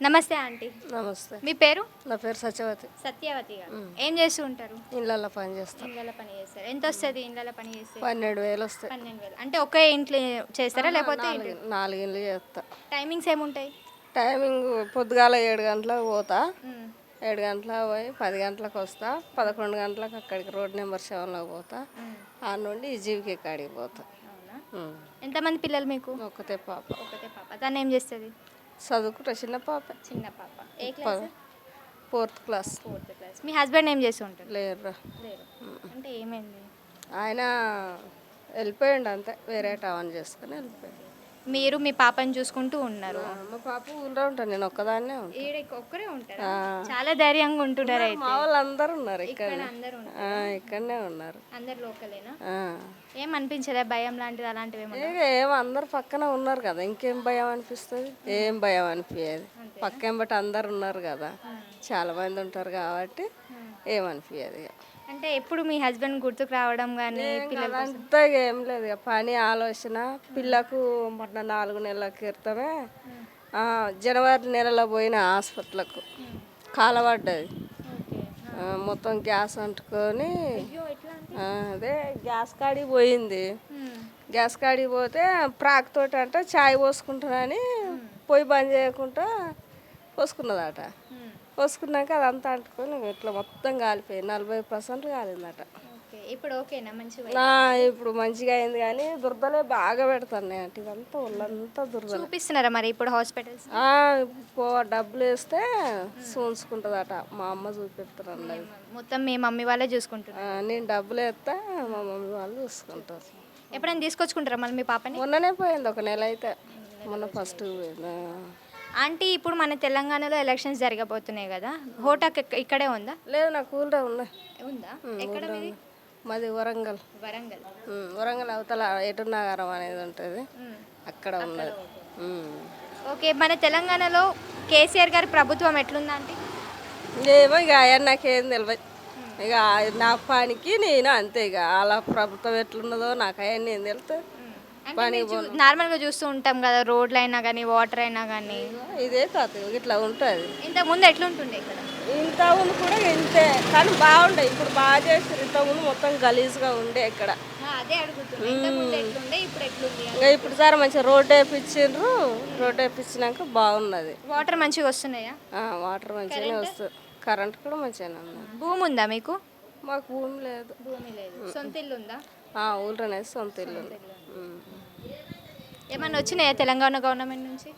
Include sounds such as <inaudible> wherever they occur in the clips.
నమస్తే ఆంటీ. నమస్తే. మీ పేరు? నా పేరు సత్యవతి. సత్యవతి గారు. ఏం చేస్తూ ఉంటారు? ఇళ్ళల్లో పని చేస్తాను ఇండ్ల పని చేస్తారు. ఎంత వస్తుంది ఇండ్ల పని చేస్తే? పన్నెండు వేలు వస్తాయి. పన్నెండు వేలు. అంటే ఒకే ఇంట్లో చేస్తారా లేకపోతే నాలుగు ఇళ్ళు చేస్తా. టైమింగ్స్ ఏముంటాయి? టైమింగ్ పొద్దుగాల ఏడు గంటలకు పోతా. ఏడు గంటలకు పోయి పది గంటలకు వస్తా. పదకొండు గంటలకు అక్కడికి రోడ్ నెంబర్ సెవెన్లోకి పోతా. ఆ నుండి ఈ జీవికి కాడికి పోతా. ఎంతమంది పిల్లలు మీకు? ఒక్కతే పాప. ఒకటే పాప. తను ఏం చేస్తుంది? చదువుకుంటా. చిన్న పాప. చిన్న పాప. ఏ class? Fourth class. Fourth class. మీ హస్బెండ్ ఏం చేస్తూ ఉంటారు లేరురా. లేరు. అంటే ఏమైంది? ఆయన వెళ్ళిపోయిండు అంతే. వేరే టౌన్ చేసుకుని వెళ్ళిపోయాడు. మీరు మీ పాపని చూసుకుంటూ ఉన్నారు. మా పాప ఊళ్ళో ఉంటాను నేను ఒక్కదాన్నే ఉంటాను ఈడ ఒక్కరే ఉంటారా? చాలా ధైర్యంగా ఉంటున్నారు అయితే మా వాళ్ళు అందరు ఉన్నారు ఇక్కడ ఇక్కడ. అందరూ ఉన్నారు. ఆ, ఇక్కడనే ఉన్నారు. అందరు లోకలేనా? ఆ. ఏం అనిపించదా భయం లాంటిది అలాంటివి ఏమన్నా? ఇక ఏం అందరు పక్కన ఉన్నారు కదా ఇంకేం భయం అనిపిస్తుంది? ఏం భయం అనిపించేది పక్కేం బట్టి అందరు ఉన్నారు కదా చాలా మంది ఉంటారు కాబట్టి ఏమనిపించదు ఇక అంటే ఎప్పుడు మీ హస్బెండ్ గుర్తుకు రావడం కానీ పిల్లలు అదంతా ఏం లేదు ఇక పని ఆలోచన. పిల్లకు మొన్న నాలుగు నెలల క్రితమే జనవరి నెలలో పోయిన హాస్పిటల్కు. కాలబడ్డది మొత్తం గ్యాస్ అంటుకొని అదే గ్యాస్ కాడికి పోయింది. గ్యాస్ కాడికి పోతే ప్రాక్ తోటి అంటే చాయ్ పోసుకుంటానని పొయ్యి బంద్ చేయకుండా పోసుకున్నదట. పోసుకున్నాక అదంతా అంటుకొని ఇట్లా మొత్తం కాలిపోయింది. నలభై పర్సెంట్ కాలిందట. ఓకే ఇప్పుడు ఓకేనా? మంచిగా నా ఇప్పుడు మంచిగా అయింది కానీ దురదలే బాగా పెడుతున్నాయి అంటే ఇదంతా ఒళ్ళంతా దురదలే. చూపిస్తున్నారా మరి ఇప్పుడు హాస్పిటల్స్? ఆ, పో డబ్బులు వేస్తే చూసుకుంటుందట. మా అమ్మ చూపిస్తారండి అది. మొత్తం మీ మమ్మీ వాళ్ళే చూసుకుంటున్నారు. ఆ, నేను డబ్బులు వేస్తా మా మమ్మీ వాళ్ళు చూసుకుంటారు. ఎప్పుడైనా తీసుకొచ్చుకుంటారా మళ్ళీ మీ పాపని? మొన్ననే పోయింది ఒక నెల అయితే. మొన్న ఫస్ట్ ఆంటీ ఇప్పుడు మన తెలంగాణలో ఎలక్షన్స్ జరగబోతున్నాయి కదా. ఇక్క- ఇక్కడే ఉందా? లేదు నా కూలరే ఉన్నాయి. ఉందా? ఎక్కడ మీది? మాది వరంగల్. వరంగల్. ఉమ్, వరంగల్ అవతల ఎటున్నాగారం అనేది ఉంటుంది. అక్కడ ఉన్నది. ఉమ్. ఓకే మన తెలంగాణలో కేసీఆర్ గారి ప్రభుత్వం ఎట్లుందా ఆంటీ? ఏమో ఇక ఆయన నాకేం తెలియదు ఇక నా పనికి నేను అంతే ఇక అలా ప్రభుత్వం ఎట్లున్నదో నాకు అవన్నీ ఏం తెలుస్తుంది అంటే నార్మల్గా చూస్తూ ఉంటాం కదా రోడ్లు అయినా కానీ వాటర్ అయినా కానీ ఇదే తాత ఇట్లా ఉంటుంది. ఇంతకుముందు ఎట్లుంటుండే ఇక్కడ? ఇంత ముందు కూడా ఇంతే కానీ బాగుండే. ఇప్పుడు బాగా చేస్తారు ఇంత ముందు మొత్తం గలీజ్గా ఉండే ఇక్కడ. అదే ఇప్పుడు. ఇంకా సార్ మంచిగా రోడ్ వేపించిండ్రు రోడ్ వేపించినాక బాగున్నది. వాటర్ మంచిగా వస్తున్నాయా? వాటర్ మంచిగానే వస్తుంది కరెంట్ కూడా మంచిగానే ఉంది. భూమి ఉందా మీకు? మాకు భూమి లేదు. భూమి లేదు. సొంత ఇల్లు ఉందా? ఆ ఊళ్ళోనే సొంత ఇల్లు ఉంది. ఏమన్నా వచ్చినాయా తెలంగాణ గవర్నమెంట్ నుంచి?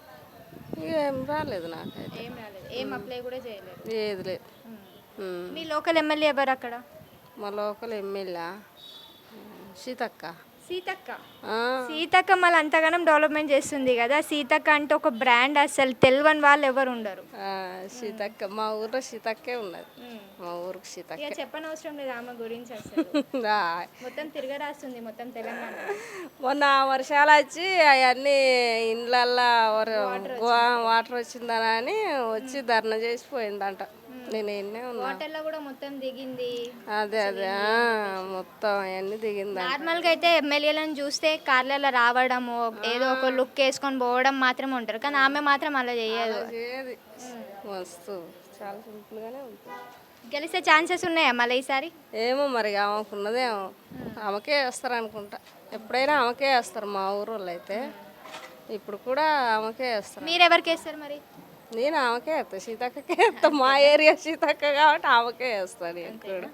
ఏం రాలేదు నాకైతే. ఏం రాలేదు. ఏం అప్లై కూడా చేయలేదు. ఏది లేదు. మీ లోకల్ ఎమ్మెల్యే ఎవరు అక్కడ? మా లోకల్ ఎమ్మెల్యే సీతక్క. సీతక్క. సీతక్క మళ్ళీ అంతగానం డెవలప్మెంట్ చేస్తుంది కదా. సీతక్క అంటే ఒక బ్రాండ్ అసలు తెలియని వాళ్ళు ఎవరు ఉండరు. సీతక్క. మా ఊర్లో సీతక్కే ఉన్నది. మా ఊరికి సీతక్క. ఇక చెప్పనవసరం లేదు ఆమె గురించి అసలు. <laughs> మొత్తం తిరగరాస్తుంది మొత్తం తెలంగాణ. మొన్న వర్షాలు వచ్చి అవన్నీ ఇండ్లల్లో వాటర్ వచ్చిందని వచ్చి ధర్నా చేసిపోయిందంట నేను ఎన్నే ఉన్నా. వాటర్లో కూడా మొత్తం దిగింది. అదే అదే ఆ, మొత్తం అవన్నీ దిగిందంట. నార్మల్గా అయితే ఎమ్మెల్యేలను చూస్తే కార్లలో రావడము ఏదో ఒక లుక్ వేసుకొని పోవడం మాత్రమే ఉంటారు. కానీ ఆమె మాత్రం అలా చేయదు. ఏది మస్తు. చాలా సింపుల్గానే ఉంటుంది. గెలిస్తే ఛాన్సెస్ ఉన్నాయా మళ్ళీ ఈసారి? ఏమో మరి ఆమెకున్నదేమో ఆమెకే వేస్తారు అనుకుంటా. ఎప్పుడైనా ఆమెకే వేస్తారు మా ఊరు వాళ్ళు అయితే. ఇప్పుడు కూడా ఆమెకే వేస్తారు. మీరు ఎవరికి వేస్తారు మరి? నేను ఆమెకే వేస్తా సీతక్కకే వేస్తా మా ఏరియా సీతక్క కాబట్టి ఆమెకే వేస్తాను నేను కూడా.